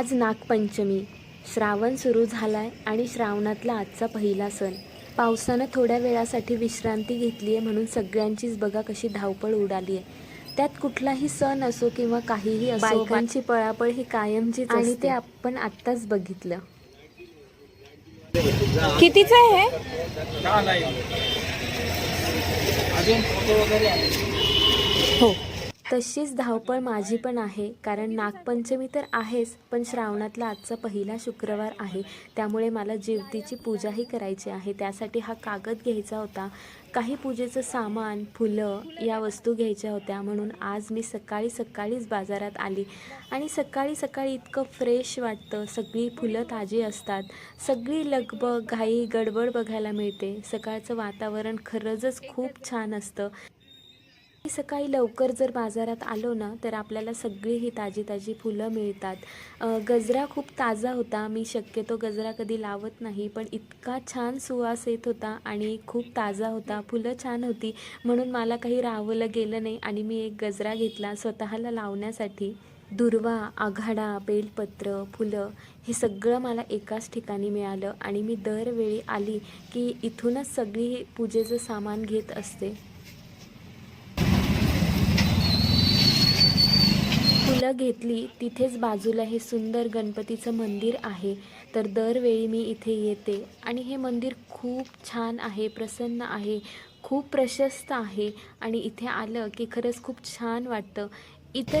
आज नागपंचमी. श्रावण सुरू झालाय आणि श्रावणातला आजचा पहिला सण. पावसानं थोड्या वेळासाठी विश्रांती घेतली आहे म्हणून सगळ्यांचीच बघा कशी धावपळ उडाली आहे त्यात कुठलाही सण असो किंवा काहीही असो बायकांची पळापळ ही कायमचीच आणि ते आपण आत्ताच बघितलं. कितीचं आहे. हे? तशीच धावपळ माझी पण आहे. कारण नागपंचमी तर आहेच पण श्रावणातला आजचा पहिला शुक्रवार आहे. त्यामुळे मला जेवतीची पूजाही करायची आहे. त्यासाठी हा कागद घ्यायचा होता. काही पूजेचं सामान फुलं या वस्तू घ्यायच्या होत्या. म्हणून आज मी सकाळी सकाळीच बाजारात आली. आणि सकाळी सकाळी इतकं फ्रेश वाटतं. सगळी फुलं ताजी असतात. सगळी लगबग घाई गडबड बघायला मिळते. सकाळचं वातावरण खरंच खूप छान असतं. सकाळी लवकर जर बाजारात आलो ना तर आपल्याला सगळी ही ताजी ताजी फुलं मिळतात. गजरा खूप ताजा होता. मी शक्यतो गजरा कधी लावत नाही पण इतका छान सुवास येत होता आणि खूप ताजा होता. फुलं छान होती. म्हणून मला काही राहावलं गेलं नाही आणि मी एक गजरा घेतला स्वतःला लावण्यासाठी. दुर्वा आघाडा बेलपत्र फुलं हे सगळं मला एकाच ठिकाणी मिळालं आणि मी दरवेळी आली की इथूनच सगळी पूजेचं सामान घेत असते. फुलं घेतली तिथेच बाजूला हे सुंदर गणपतीचं मंदिर आहे. तर दरवेळी मी इथे येते. आणि हे मंदिर खूप छान आहे प्रसन्न आहे खूप प्रशस्त आहे. आणि इथे आलं की खरंच खूप छान वाटतं. इथं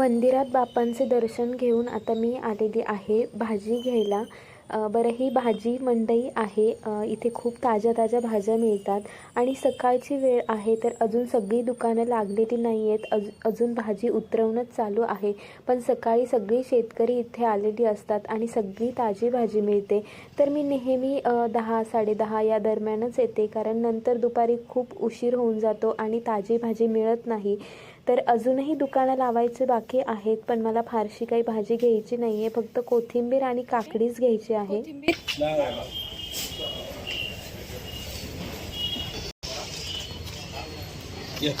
मंदिरात बापांचे दर्शन घेऊन आता मी आलेली आहे. भाजी घ्यायला. बरं ही भाजी मंडई आहे. इथे खूप ताज्या ताज्या भाज्या मिळतात. आणि सकाळची वेळ आहे तर अजून सगळी दुकानं लागलेली नाही आहेत अज अजून भाजी उतरवणंच चालू आहे. पण सकाळी सगळी शेतकरी इथे आलेली असतात आणि सगळी ताजी भाजी मिळते. तर मी नेहमी दहा साडेदहा या दरम्यानच येते. कारण नंतर दुपारी खूप उशीर होऊन जातो आणि ताजी भाजी मिळत नाही. तर अजूनही दुकानं लावायचे बाकी आहेत पण मला फारशी काही भाजी घ्यायची नाही आहे फक्त कोथिंबीर आणि काकडीच घ्यायची आहे. ये.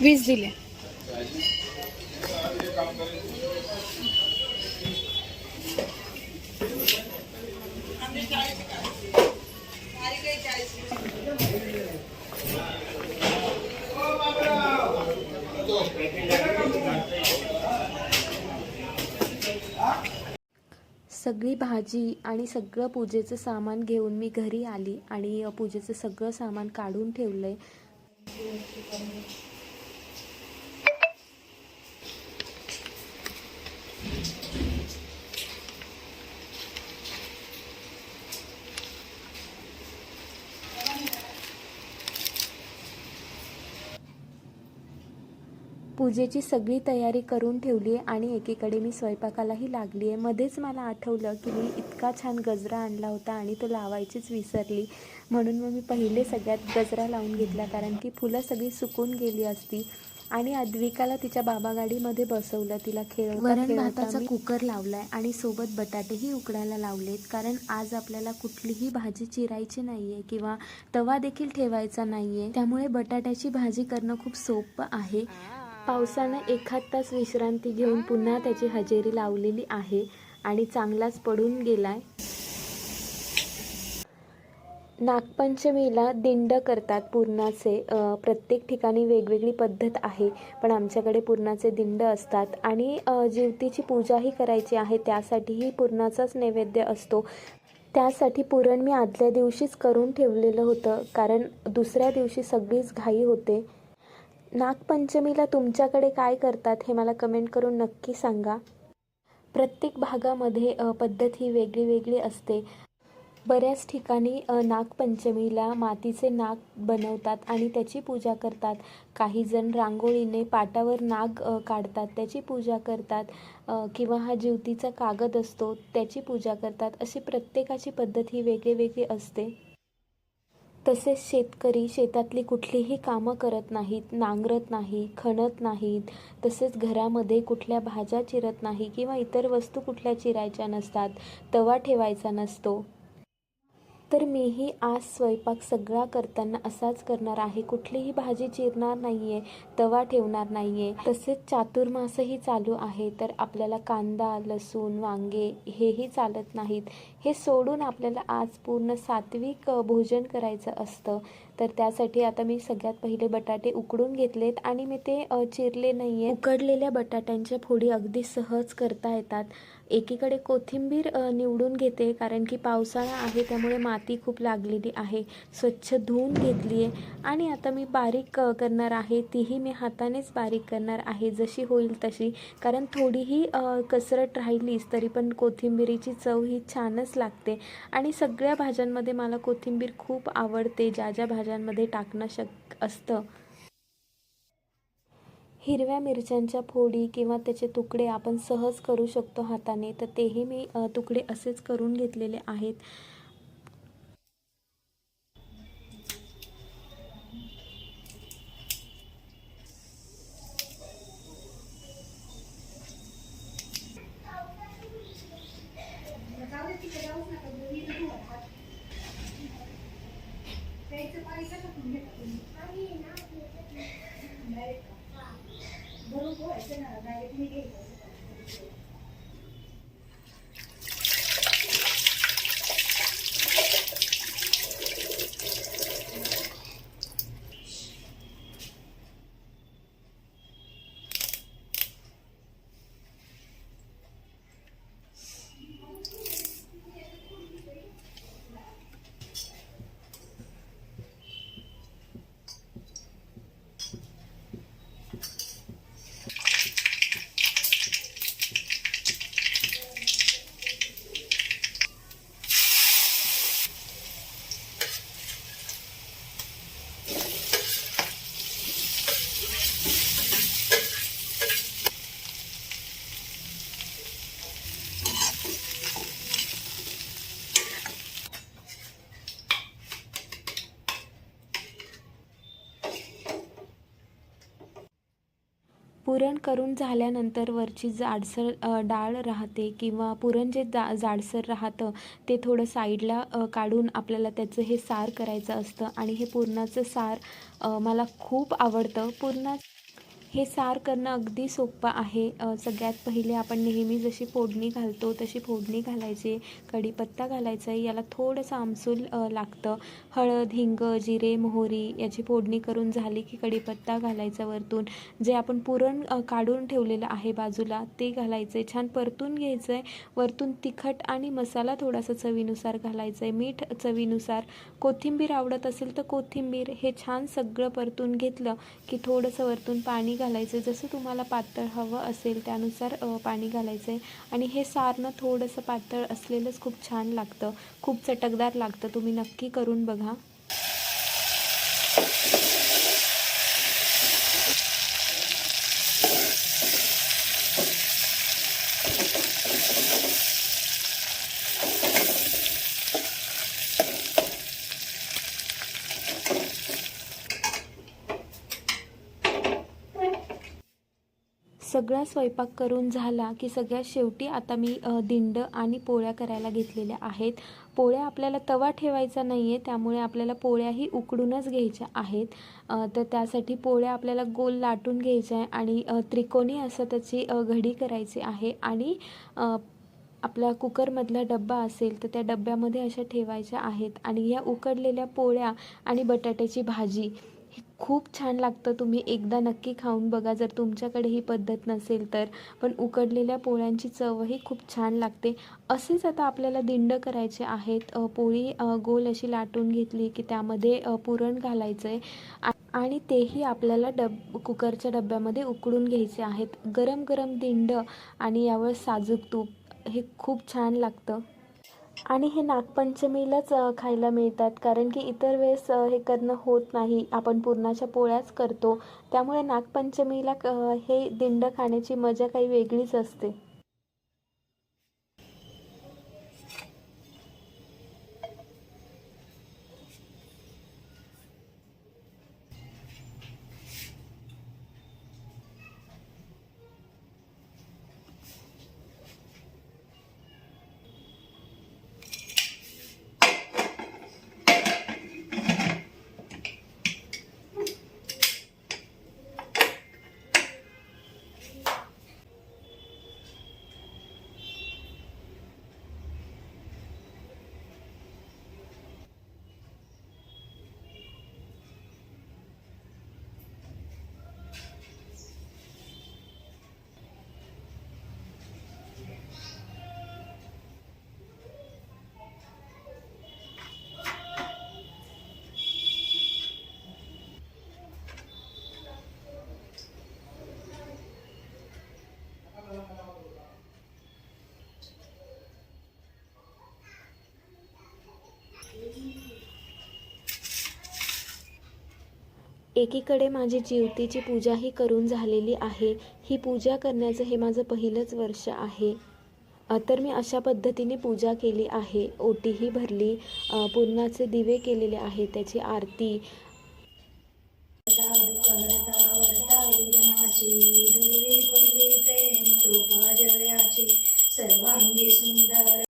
वीस दिले. सगळी भाजी आणि सगळं पूजेचं सामान घेऊन मी घरी आली आणि पूजेचं सगळं सामान काढून ठेवलं आहे पूजेची सगळी तयारी करून ठेवली आहे आणि एकीकडे मी स्वयंपाकालाही लागली आहे. मध्येच मला आठवलं की मी इतका छान गजरा आणला होता आणि तो लावायचीच विसरली. म्हणून मग मी पहिले सगळ्यात गजरा लावून घेतला कारण की फुलं सगळी सुकून गेली असती. आणि अद्विकाला तिच्या बाबा गाडीमध्ये बसवलं. तिला खेळवता वरण भाताचा कुकर लावलाय आणि सोबत बटाटेही उकडायला लावलेत. कारण आज आपल्याला कुठलीही भाजी चिरायची नाहीये किंवा तवा देखील ठेवायचा नाहीये. त्यामुळे बटाट्याची भाजी करणं खूप सोपं आहे. पावसानं एखाद तास विश्रांती घेऊन पुन्हा त्याची हजेरी लावलेली आहे आणि चांगलाच पडून गेलाय. नागपंचमीला दिंड करतात पुरणाचे. प्रत्येक ठिकाणी वेगवेगळी पद्धत आहे पण आमच्याकडे पूर्णाचे दिंड असतात आणि जीवतीची पूजाही करायची आहे त्यासाठीही पुरणाचाच नैवेद्य असतो. त्यासाठी पुरण मी आदल्या दिवशीच करून ठेवलेलं होतं कारण दुसऱ्या दिवशी सगळीच घाई होते. नागपंचमीला तुमच्याकडे काय करतात हे मला कमेंट करून नक्की सांगा. प्रत्येक भागामध्ये पद्धत ही वेगळी वेगळी असते. बऱ्याच ठिकाणी नागपंचमीला मातीचे नाग बनवतात आणि त्याची पूजा करतात. काही जण रांगोळीने पाटावर नाग काढतात त्याची पूजा करतात. किंवा हा जिवतीचा कागद असतो त्याची पूजा करतात. अशी प्रत्येकाची पद्धत ही वेगळी वेगळी असते. तसेच शेतकरी शेतातली कुठलीही कामं करत नाहीत नांगरत नाही खणत नाहीत तसेच घरामध्ये कुठल्या भाज्या चिरत नाही किंवा इतर वस्तू कुठल्या चिरायच्या नसतात तवा ठेवायचा नसतो. तर मीही आज स्वयंपाक सगळा करताना असाच करणार आहे. कुठलीही भाजी चिरणार नाही आहे तवा ठेवणार नाही आहे तसेच चातुर्मासही चालू आहे. तर आपल्याला कांदा लसूण वांगे हेही चालत नाहीत. हे सोडून आपल्याला आज पूर्ण सात्विक भोजन करायचं असतं. तर त्यासाठी आता मी सगळ्यात पहिले बटाटे उकडून घेतलेत आणि मी ते चिरले नाही आहे उकडलेल्या बटाट्यांच्या फोडी अगदी सहज करता येतात. एकीकडे कोथिंबीर निवडून घेते कारण की पावसाळा आहे त्यामुळे माती खूप लागलेली आहे. स्वच्छ धुवून घेतली आहे आणि आता मी बारीक करणार आहे. तीही मी हातानेच बारीक करणार आहे. जशी होईल तशी. कारण थोडीही कसरत राहिलीच तरी पण कोथिंबिरीची चव ही छानच लागते. आणि सगळ्या भाज्यांमध्ये मला कोथिंबीर खूप आवडते ज्या ज्या भाज्यांमध्ये टाकणं शक असतं. हिरव्या मिरच्यांच्या फोडी किंवा त्याचे तुकडे आपण सहज करू शकतो हाताने. तर तेही मी तुकडे असेच करून घेतलेले आहेत. पुरण करून झाल्यानंतर वरची जाडसर डाळ राहते किंवा पुरण जे जा जाडसर राहतं ते थोडं साईडला काढून आपल्याला त्याचं हे सार करायचं असतं. आणि हे पुरणाचं सार मला खूप आवडतं. पूर्ण हे सार करणं अगदी सोपं आहे. सगळ्यात पहिले आपण नेहमी जशी फोडणी घालतो तशी फोडणी घालायची. कढीपत्ता घालायचा आहे याला थोडंसं आमसूल लागतं. हळद हिंग जिरे मोहरी याची फोडणी करून झाली की कढीपत्ता घालायचा वरतून. जे आपण पुरण काढून ठेवलेलं आहे बाजूला ते घालायचं आहे छान परतून घ्यायचं आहे वरतून तिखट आणि मसाला थोडासा चवीनुसार घालायचा आहे मीठ चवीनुसार. कोथिंबीर आवडत असेल तर कोथिंबीर. हे छान सगळं परतून घेतलं की थोडंसं वरतून पाणी घालायचं जसं तुम्हाला पातळ हवं असेल त्यानुसार पाणी घालायचं आहे आणि हे सारणं थोडंसं पातळ असलेलंच खूप छान लागतं. खूप चटकदार लागतं. तुम्ही नक्की करून बघा सगळा स्वयंपाक करून झाला की सगळ्यात शेवटी आता मी दिंड आणि पोळ्या करायला घेतलेल्या आहेत. पोळ्या आपल्याला तवा ठेवायचा नाही आहे त्यामुळे आपल्याला पोळ्याही उकडूनच घ्यायच्या आहेत. तर त्यासाठी पोळ्या आपल्याला गोल लाटून घ्यायच्या आहे आणि त्रिकोणी असं त्याची घडी करायची आहे आणि आपला कुकरमधला डब्बा असेल तर त्या डब्यामध्ये अशा ठेवायच्या आहेत. आणि ह्या उकडलेल्या पोळ्या आणि बटाट्याची भाजी खूप छान लागतं. तुम्ही एकदा नक्की खाऊन बघा. जर तुमच्याकडे ही पद्धत नसेल तर. पण उकडलेल्या पोळ्यांची चवही खूप छान लागते. असेच आता आपल्याला दिंड करायचे आहेत. पोळी गोल अशी लाटून घेतली की त्यामध्ये पुरण घालायचं आहे आणि तेही आपल्याला डब कुकरच्या डब्यामध्ये उकडून घ्यायचे आहेत. गरम गरम दिंड आणि यावर साजूक तूप हे खूप छान लागतं. आणि हे नागपंचमीलाच खायला मिळतात. कारण की इतर वेळेस हे करणं होत नाही. आपण पुरणाच्या पोळ्याच करतो. त्यामुळे नागपंचमीला क- हे दिंड खाण्याची मजा काही वेगळीच असते. एकीकडे माझी जीवतीची पूजाही करून झालेली आहे ही पूजा करण्याचं हे माझं पहिलंच वर्ष आहे. तर मी अशा पद्धतीने पूजा केली आहे. ओटीही भरली पूर्णाचे दिवे केलेले आहे त्याची आरती. सर्वांगी सुंदर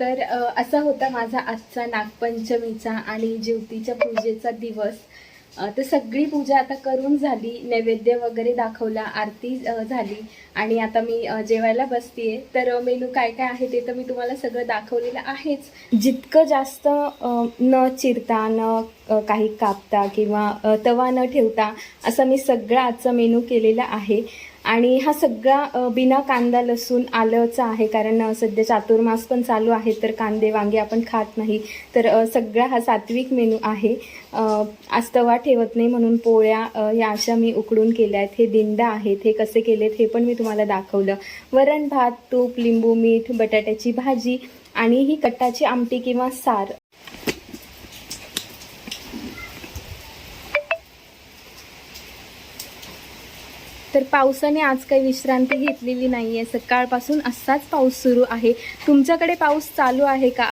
तर असा होता माझा आजचा नागपंचमीचा आणि ज्योतीच्या पूजेचा दिवस. तर सगळी पूजा आता करून झाली नैवेद्य वगैरे दाखवला आरती झाली आणि आता मी जेवायला बसतीये. तर मेनू काय काय आहे ते तर मी तुम्हाला सगळं दाखवलेलं आहेच. जितकं जास्त न चिरता न काही कापता किंवा तवा न ठेवता असं मी सगळं आजचा मेनू केलेला आहे. आणि हा सगळा बिना कांदा लसूण आलंचा आहे. कारण सध्या चातुर्मास पण चालू आहे तर कांदे वांगे आपण खात नाही. तर सगळा हा सात्विक मेनू आहे. आस्तवा आज तवा ठेवत नाही म्हणून पोळ्या या अशा मी उकडून केल्या आहेत. हे दिंड आहेत. हे कसे केलेत हे पण मी तुम्हाला दाखवलं. वरण भात तूप लिंबू मीठ बटाट्याची भाजी आणि ही कट्टाची आमटी किंवा सार तर पावसाने आज काही विश्रांती घेतलेली नाही आहे सकाळपासून असाच पाऊस सुरू आहे. तुमच्याकडे पाऊस चालू आहे का?